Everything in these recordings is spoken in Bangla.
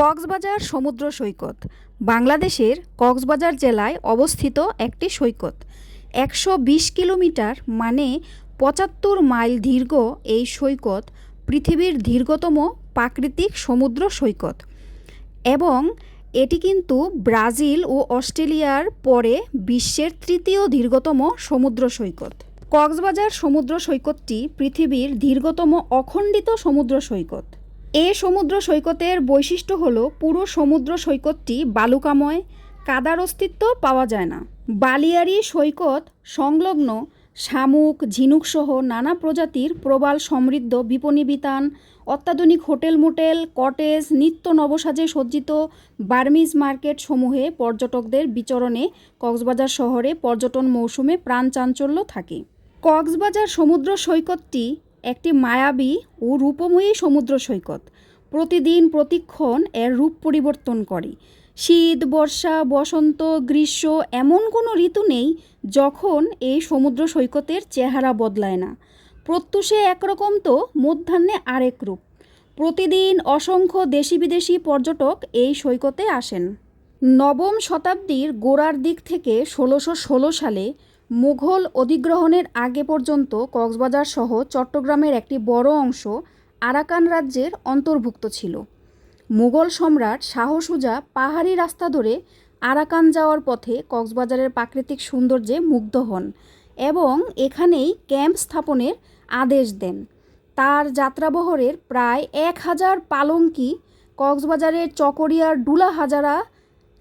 কক্সবাজার সমুদ্র সৈকত। বাংলাদেশের কক্সবাজার জেলায় অবস্থিত একটি সৈকত। একশো বিশ কিলোমিটার মানে পঁচাত্তর মাইল দীর্ঘ এই সৈকত পৃথিবীর দীর্ঘতম প্রাকৃতিক সমুদ্র সৈকত। এবং এটি কিন্তু ব্রাজিল ও অস্ট্রেলিয়ার পরে বিশ্বের তৃতীয় দীর্ঘতম সমুদ্র সৈকত। কক্সবাজার সমুদ্র সৈকতটি পৃথিবীর দীর্ঘতম অখণ্ডিত সমুদ্র সৈকত। এ সমুদ্র সৈকতের বৈশিষ্ট্য হলো পুরো সমুদ্র সৈকতটি বালুকাময়, কাদার অস্তিত্ব পাওয়া যায় না। বালিয়ারি সৈকত সংলগ্ন শামুক ঝিনুকসহ নানা প্রজাতির প্রবাল সমৃদ্ধ বিপণী বিতান, অত্যাধুনিক হোটেল মোটেল, কটেজ, নিত্য নবসাজে সজ্জিত বার্মিজ মার্কেট সমূহে পর্যটকদের বিচরণে কক্সবাজার শহরে পর্যটন মৌসুমে প্রাণ চাঞ্চল্য থাকে। কক্সবাজার সমুদ্র সৈকতটি একটি মায়াবী ও রূপময়ী সমুদ্র সৈকত। প্রতিদিন প্রতিক্ষণ এর রূপ পরিবর্তন করে। শীত, বর্ষা, বসন্ত, গ্রীষ্ম এমন কোনো ঋতু নেই যখন এই সমুদ্র সৈকতের চেহারা বদলায় না। প্রত্যুষে একরকম তো, মধ্যাহ্নে আরেক রূপ। প্রতিদিন অসংখ্য দেশি বিদেশি পর্যটক এই সৈকতে আসেন। নবম শতাব্দীর গোড়ার দিক থেকে ষোলোশো ষোলো সালে মুঘল অধিগ্রহণের আগে পর্যন্ত কক্সবাজার সহ চট্টগ্রামের একটি বড় অংশ আরাকান রাজ্যের অন্তর্ভুক্ত ছিল। মুঘল সম্রাট শাহ সুজা পাহাড়ি রাস্তা ধরে আরাকান যাওয়ার পথে কক্সবাজারের প্রাকৃতিক সৌন্দর্যে মুগ্ধ হন এবং এখানেই ক্যাম্প স্থাপনের আদেশ দেন। তার যাত্রাবহরের প্রায় এক হাজার পালঙ্কি কক্সবাজারের চকরিয়ার ডুলা হাজারা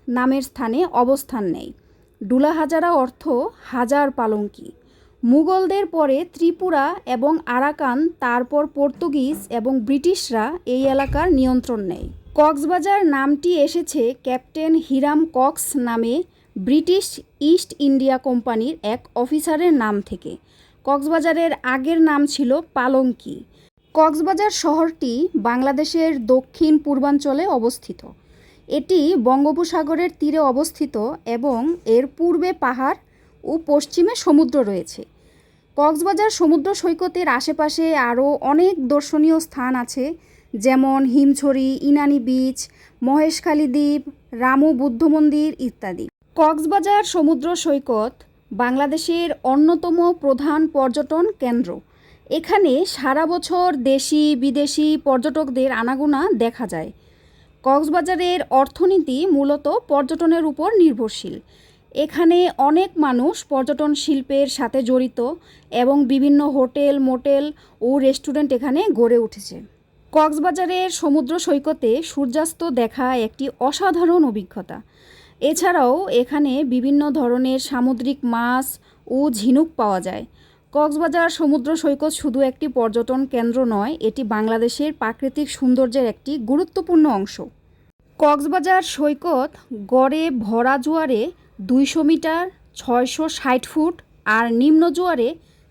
নামের স্থানে অবস্থান নেয়। ডুলা হাজারা অর্থ হাজার পালঙ্কি। মুঘলদের পরে ত্রিপুরা এবং আরাকান, তারপর পর্তুগিজ এবং ব্রিটিশরা এই এলাকার নিয়ন্ত্রণ নেয়। কক্সবাজার নামটি এসেছে ক্যাপ্টেন হিরাম কক্স নামে ব্রিটিশ ইস্ট ইন্ডিয়া কোম্পানির এক অফিসারের নাম থেকে। কক্সবাজারের আগের নাম ছিল পালঙ্কি। কক্সবাজার শহরটি বাংলাদেশের দক্ষিণ পূর্বাঞ্চলে অবস্থিত। এটি বঙ্গোপসাগরের তীরে অবস্থিত এবং এর পূর্বে পাহাড় ও পশ্চিমে সমুদ্র রয়েছে। কক্সবাজার সমুদ্র সৈকতের আশেপাশে আরও অনেক দর্শনীয় স্থান আছে, যেমন হিমছড়ি, ইনানি বিচ, মহেশখালী দ্বীপ, রামু বুদ্ধ মন্দির ইত্যাদি। কক্সবাজার সমুদ্র সৈকত বাংলাদেশের অন্যতম প্রধান পর্যটন কেন্দ্র। এখানে সারা বছর দেশি বিদেশি পর্যটকদের আনাগোনা দেখা যায়। কক্সবাজারের অর্থনীতি মূলত পর্যটনের উপর নির্ভরশীল। এখানে অনেক মানুষ পর্যটন শিল্পের সাথে জড়িত এবং বিভিন্ন হোটেল, মোটেল ও রেস্টুরেন্ট এখানে গড়ে উঠেছে। কক্সবাজারের সমুদ্র সৈকতে সূর্যাস্ত দেখা একটি অসাধারণ অভিজ্ঞতা। এছাড়াও এখানে বিভিন্ন ধরনের সামুদ্রিক মাছ ও ঝিনুক পাওয়া যায়। কক্সবাজার সমুদ্র সৈকত শুধু একটি পর্যটন কেন্দ্র নয়, এটি বাংলাদেশের প্রাকৃতিক সৌন্দর্যের একটি গুরুত্বপূর্ণ অংশ। কক্সবাজার সৈকত গড়ে ভরা জোয়ারে দুইশো মিটার, ছয়শো ষাট ফুট আর নিম্ন জোয়ারে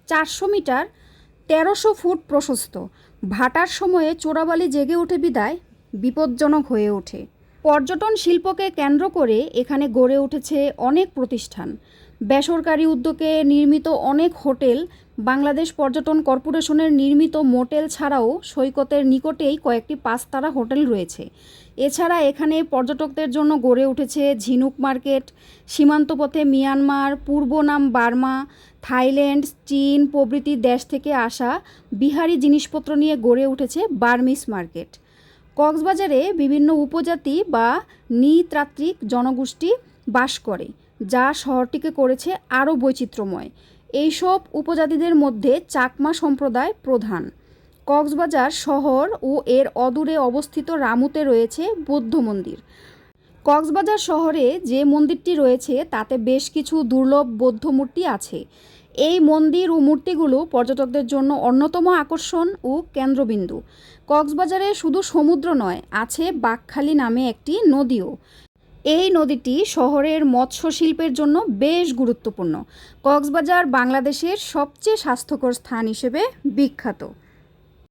চারশো মিটার, তেরোশো ফুট প্রশস্ত। ভাটার সময়ে চোরাবালি জেগে ওঠে বিদায়, বিপজ্জনক হয়ে ওঠে। পর্যটন শিল্পকে কেন্দ্র করে এখানে গড়ে উঠেছে অনেক প্রতিষ্ঠান। বেসরকারি উদ্যোগে নির্মিত অনেক হোটেল বাংলাদেশ পর্যটন কর্পোরেশনের নির্মিত মোটেল ছাড়াও সৈকতের নিকটেই কয়েকটি পাঁচতারা হোটেল রয়েছে। এছাড়া এখানে পর্যটকদের জন্য গড়ে উঠেছে ঝিনুক মার্কেট সীমান্তপথে মিয়ানমার, পূর্ব নাম বার্মা, থাইল্যান্ড, চীন প্রভৃতি দেশ থেকে আসা বিহারি জিনিসপত্র নিয়ে গড়ে উঠেছে বার্মিস মার্কেট। কক্সবাজারে বিভিন্ন উপজাতি বা নৃতাত্ত্বিক জনগোষ্ঠী বাস করে। যা শহরটিকে করেছে আরও বৈচিত্র্যময়। এইসব উপজাতিদের মধ্যে চাকমা সম্প্রদায় প্রধান। কক্সবাজার শহর ও এর অদূরে অবস্থিত রামুতে রয়েছে বৌদ্ধ মন্দির। কক্সবাজার শহরে যে মন্দিরটি রয়েছে, তাতে বেশ কিছু দুর্লভ বৌদ্ধ মূর্তি আছে। এই মন্দির ও মূর্তিগুলো পর্যটকদের জন্য অন্যতম আকর্ষণ ও কেন্দ্রবিন্দু। কক্সবাজারে শুধু সমুদ্র নয়, আছে বাকখালী নামে একটি নদীও। এই নদীটি শহরের মৎস্য শিল্পের জন্য বেশ গুরুত্বপূর্ণ। কক্সবাজার বাংলাদেশের সবচেয়ে স্বাস্থ্যকর স্থান হিসেবে বিখ্যাত।